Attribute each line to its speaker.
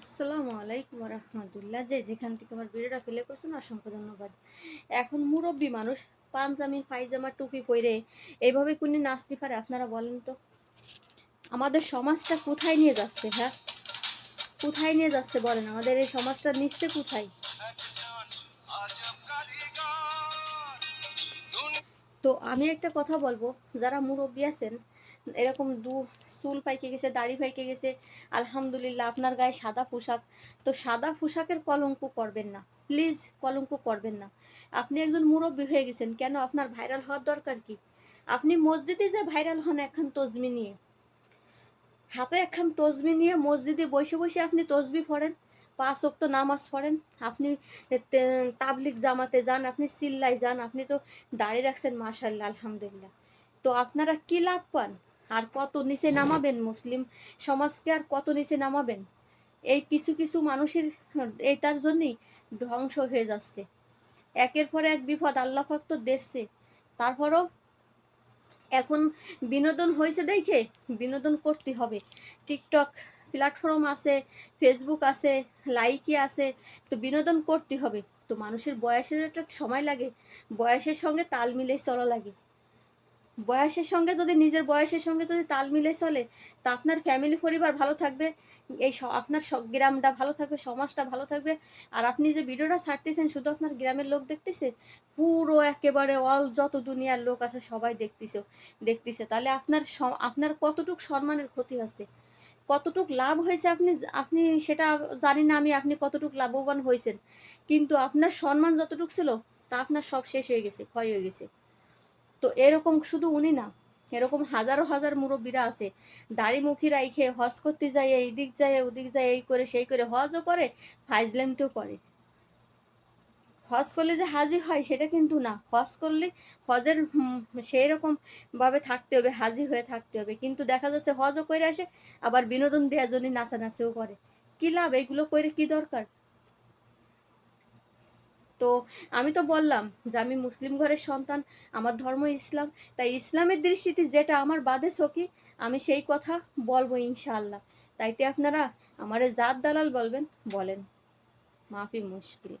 Speaker 1: আসসালামু আলাইকুম রহমতুল্লাহ যে যেখান থেকে আমার ভিডিওটা প্লে করছেন, অসংখ্য ধন্যবাদ। এখন মুরব্বী মানুষ পাঞ্জামি পায়জামা, টুপি পরে এইভাবে কোনি নাচতে পারে, আপনারা বলেন তো? আমাদের সমাজটা কোথায় নিয়ে যাচ্ছে হ্যাঁ? কোথায় নিয়ে যাচ্ছে বলেন? আমাদের এই সমাজটা নিচ্ছে কোথায়? তো আমি একটা কথা বলব, যারা মুরব্বী আছেন, এরকম দু চুল পাইকে গেছে, দাড়ি পাইকে গেছে, আলহামদুলিল্লাহ আপনার গায়ে সাদা পোশাক, তো সাদা পোশাকের কলঙ্ক করবেন না প্লিজ কলঙ্ক করবেন না। আপনি একজন মুরব্বী হয়ে গেছেন, কেন আপনার ভাইরাল হওয়ার দরকার কি? আপনি মসজিদে যে ভাইরাল হন এখন তসবি নিয়ে, হাতে একখান তসবি নিয়ে মসজিদে বসে বসে আপনি তসবি পড়েন পাঁচ ওয়াক্ত নামাজ পড়েন। আপনি তে- তাবলিগ জামাতে যান, আপনি সিল্লাই যান, আপনি তো দাঁড়িয়ে রাখছেন মাশাল্লাহ আলহামদুলিল্লাহ। তো আপনারা কি লাভ পান? আর কত নিচে নামাবেন মুসলিম সমাজকে আর কত নিচে নামাবেন? এই কিছু কিছু মানুষের এইটার জন্যই ধ্বংস হয়ে যাচ্ছে। একের পর এক বিপদ আল্লাহ পাক তো দেখছে তারপরও এখন বিনোদন হয়েছে দেখে, বিনোদন করতে হবে। টিকটক প্ল্যাটফর্ম আছে ফেসবুক আছে লাইকি আছে, তো বিনোদন করতে হবে। তো মানুষের বয়সের একটা সময় লাগে, বয়সের সঙ্গে তাল মিলে চলা লাগে। বয়সের সঙ্গে যদি, নিজের বয়সের সঙ্গে যদি তাল মিলে চলে, তা আপনার ফ্যামিলি পরিবার ভালো থাকবে, এই আপনার গ্রামটা ভালো থাকবে, সমাজটা ভালো থাকবে। আর আপনি যে ভিডিওটা ছাড়তেছেন, শুধু আপনার গ্রামের লোক দেখতেছে? পুরো একেবারে অল যত দুনিয়ার লোক আছে, সবাই দেখতেছে দেখতেছে। তাহলে আপনার আপনার কতটুক সম্মানের ক্ষতি আছে কতটুক লাভ হয়েছে আপনি আপনি সেটা জানি না আমি আপনি কতটুক লাভবান হয়েছেন। কিন্তু আপনার সম্মান যতটুক ছিল, তা আপনার সব শেষ হয়ে গেছে, ক্ষয় হয়ে গেছে। তো এরকম শুধু উনি না, এরকম হাজারো হাজার মুরব্বীরা আছে। দাড়ি মুখি রাইখে হজ করতে যায় এই দিক যায় ওদিক যায় এই করে, সেই করে, হজও করে ফাইজল্যান্ডও করে। হজ করলে যে হাজি হয় সেটা কিন্তু না। হজ করলে হজের সেই রকম ভাবে থাকতে হবে হাজি হয়ে থাকতে হবে। কিন্তু দেখা যাচ্ছে হজও করে আসে, আবার বিনোদন দেওয়ার জন্য নাচানাচিও করে। কি লাভ? এগুলো করে কি দরকার? তো আমি তো বললাম যে আমি মুসলিম ঘরের সন্তান, আমার ধর্ম ইসলাম। তাই ইসলামের দৃষ্টিতে যেটা আমার বাদে সকি আমি সেই কথা বলব ইনশাআল্লাহ। তাইতে আপনারা আমারে জাত দালাল বলবেন, বলেন। মাফি মুশকিল।